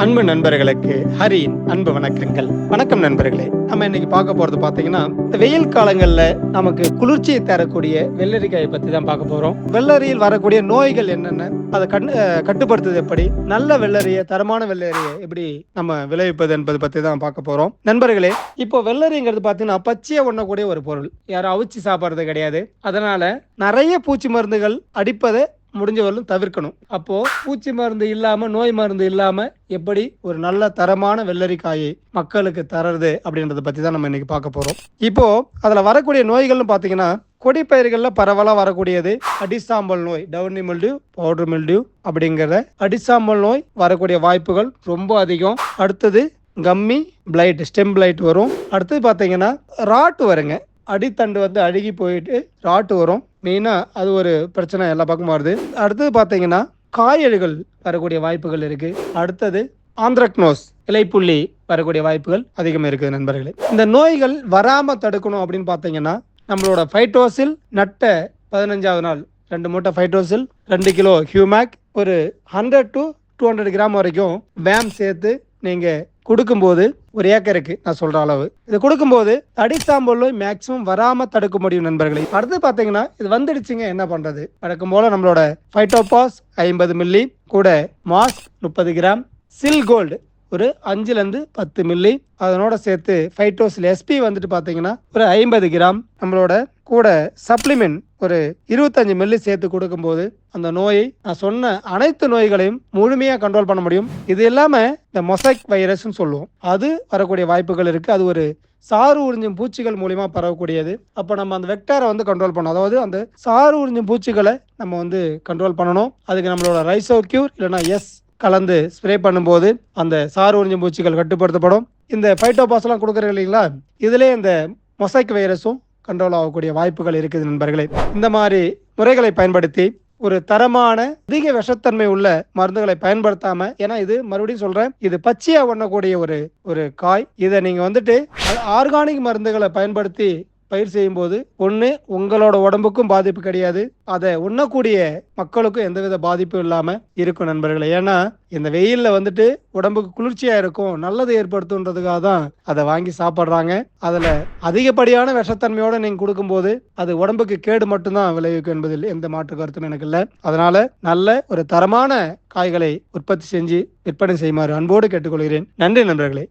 அன்பு நண்பர்களுக்கு ஹரியின் அன்பு வணக்கங்கள். வணக்கம் நண்பர்களே. நம்ம இன்னைக்கு பார்க்க போறது பாத்தீங்கன்னா இந்த வெயில் காலங்கள்ல நமக்கு குளிர்ச்சியை தரக்கூடிய வெள்ளரிக்காயை பத்தி தான் பார்க்க போறோம். வெள்ளரியில் வரக்கூடிய நோய்கள் என்னென்ன அதை கண் கட்டுப்படுத்துவது எப்படி நல்ல வெள்ளரிய தரமான வெள்ளரிய எப்படி நம்ம விளைவிப்பது என்பது பத்தி தான் பார்க்க போறோம். நண்பர்களே இப்போ வெள்ளரிங்கிறது பாத்தீங்கன்னா பச்சையா உண்ணக்கூடிய ஒரு பொருள். யாரும் அவிச்சு சாப்பிட்றது கிடையாது. அதனால நிறைய பூச்சி மருந்துகள் அடிப்பதை முடிஞ்ச வரலும் தவிர்க்கணும். அப்போ பூச்சி மருந்து இல்லாம நோய் மருந்து இல்லாம எப்படி ஒரு நல்ல தரமான வெள்ளரிக்காயை மக்களுக்கு தரது அப்படின்றத பத்தி தான் நம்ம இன்னைக்கு பார்க்க போறோம். இப்போ அதுல வரக்கூடிய நோய்கள்னு பாத்தீங்கன்னா கொடிப்பயிர்களில் பரவலாக வரக்கூடியது அடிசாம்பல் நோய் டவுனி மில்டியூ பவுடர் மில்டியூ அப்படிங்கிற அடிசாம்பல் நோய் வரக்கூடிய வாய்ப்புகள் ரொம்ப அதிகம். அடுத்தது கம்மி பிளைட் ஸ்டெம் பிளைட் வரும். அடுத்தது பார்த்தீங்கன்னா ராட்டு வருங்க. அடித்தண்டு வந்து அழுகி போயிட்டு ராட்டு வரும். மெயினாக அது ஒரு பிரச்சனை எல்லா பக்கமும் வருது. அடுத்தது பார்த்தீங்கன்னா காயல்கள் வரக்கூடிய வாய்ப்புகள் இருக்கு. அடுத்தது ஆந்திரக்னோஸ் இலைப்புள்ளி வரக்கூடிய வாய்ப்புகள் அதிகம் இருக்குது நண்பர்களே. இந்த நோய்கள் வராமல் தடுக்கணும் அப்படின்னு பார்த்தீங்கன்னா நம்மளோட ஃபைட்டோசில் நட்ட பதினஞ்சாவது நாள் ரெண்டு மூட்டை ஃபைட்டோசில் ரெண்டு கிலோ ஹியூமேக் ஒரு hundred to two hundred gram வரைக்கும் வேம் சேர்த்து நீங்கள் கொடுக்கும்போது ஒரு ஏக்கருக்கு நான் சொல்ற அளவு. இது கொடுக்கும்போது அடிசாம்பல் நோய் மேக்சிமம் வராம தடுக்க முடியும் நண்பர்களே. அடுத்து பாத்தீங்கன்னா இது வந்துடுச்சுங்க என்ன பண்றது? வழக்கம் போல நம்மளோட ஃபைட்டோபாஸ் ஐம்பது மில்லி கூட மாஸ்க் முப்பது கிராம் சில் கோல்டு ஒரு அஞ்சுலேருந்து பத்து மில்லி அதனோட சேர்த்து ஃபைட்டோஸில் எஸ்பி வந்துட்டு பார்த்தீங்கன்னா ஒரு ஐம்பது கிராம் நம்மளோட கூட சப்ளிமெண்ட் ஒரு இருபத்தஞ்சு மில்லி சேர்த்து கொடுக்கும்போது அந்த நோயை நான் சொன்ன அனைத்து நோய்களையும் முழுமையாக கண்ட்ரோல் பண்ண முடியும். இது இல்லாமல் இந்த மொசைக் வைரஸ்னு சொல்லுவோம். அது வரக்கூடிய வாய்ப்புகள் இருக்குது அது ஒரு சாறு உறிஞ்சும் பூச்சிகள் மூலிமா பரவக்கூடியது. அப்போ நம்ம அந்த வெக்டாரை வந்து கண்ட்ரோல் பண்ணணும். அதாவது அந்த சாறு உறிஞ்சும் பூச்சிகளை நம்ம வந்து கண்ட்ரோல் பண்ணணும். அதுக்கு நம்மளோட ரைசோ கியூர் இல்லைன்னா எஸ் கலந்து ஸ்ப்ரே பண்ணும்போது அந்த சாறு உறிஞ்சும் பூச்சிகள் கட்டுப்படுத்தப்படும். இந்த ஃபைட்டோபாஸ்லாம் கொடுக்குறது இல்லைங்களா? இதுலேயே இந்த மொசைக் வைரஸும் கண்ட்ரோல் ஆகக்கூடிய வாய்ப்புகள் இருக்குது நண்பர்களே. இந்த மாதிரி முறைகளை பயன்படுத்தி ஒரு தரமான அதிக விஷத்தன்மை உள்ள மருந்துகளை பயன்படுத்தாம ஏன்னா இது மறுபடியும் சொல்றேன் இது பச்சையா உண்ணக்கூடிய ஒரு ஒரு காய். இதை நீங்க வந்துட்டு ஆர்கானிக் மருந்துகளை பயன்படுத்தி பயிர் செய்யும்போது ஒன்று உங்களோட உடம்புக்கும் பாதிப்பு கிடையாது. அதை உண்ணக்கூடிய மக்களுக்கும் எந்தவித பாதிப்பும் இல்லாமல் இருக்கும் நண்பர்களே. ஏன்னா இந்த வெயிலில் வந்துட்டு உடம்புக்கு குளிர்ச்சியாக இருக்கும் நல்லது ஏற்படுத்துன்றதுக்காக தான் அதை வாங்கி சாப்பிட்றாங்க. அதில் அதிகப்படியான விஷத்தன்மையோடு நீங்கள் கொடுக்கும்போது அது உடம்புக்கு கேடு மட்டும்தான் விளைவிக்கும் என்பதில் எந்த மாற்று கருத்தும் எனக்கு இல்லை. அதனால் நல்ல ஒரு தரமான காய்களை உற்பத்தி செஞ்சு விற்பனை செய்யுமாறு அன்போடு கேட்டுக்கொள்கிறேன். நன்றி நண்பர்களே.